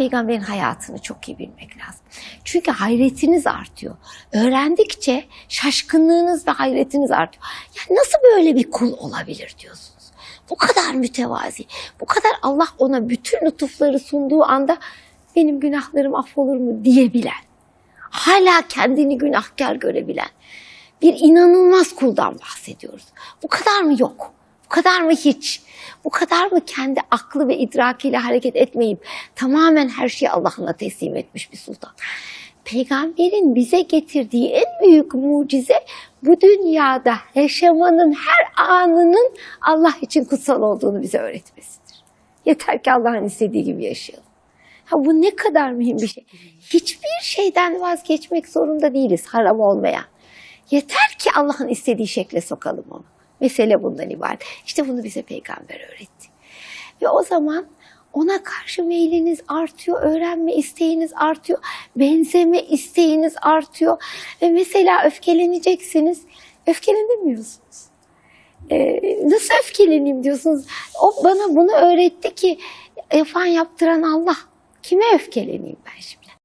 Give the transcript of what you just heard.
peygamberin hayatını çok iyi bilmek lazım. Çünkü hayretiniz artıyor. Öğrendikçe şaşkınlığınız ve hayretiniz artıyor. Ya nasıl böyle bir kul olabilir diyorsunuz. Bu kadar mütevazi, bu kadar Allah ona bütün lütufları sunduğu anda benim günahlarım affolur mu diyebilen, hala kendini günahkar görebilen bir inanılmaz kuldan bahsediyoruz. Bu kadar mı yok? Bu kadar mı hiç? Bu kadar mı kendi aklı ve idrakiyle hareket etmeyip tamamen her şeyi Allah'ına teslim etmiş bir sultan? Peygamberin bize getirdiği en büyük mucize bu dünyada yaşamanın her anının Allah için kutsal olduğunu bize öğretmesidir. Yeter ki Allah'ın istediği gibi yaşayalım. Ha bu ne kadar mühim bir şey. Hiçbir şeyden vazgeçmek zorunda değiliz haram olmayan. Yeter ki Allah'ın istediği şekle sokalım onu. Mesele bundan ibaret. İşte bunu bize peygamber öğretti. Ve o zaman ona karşı meyliniz artıyor, öğrenme isteğiniz artıyor, benzeme isteğiniz artıyor. Ve mesela öfkeleneceksiniz, öfkelenemiyorsunuz. Ee, nasıl öfkeleneyim diyorsunuz. O bana bunu öğretti ki yapan yaptıran Allah. Kime öfkeleneyim ben şimdi?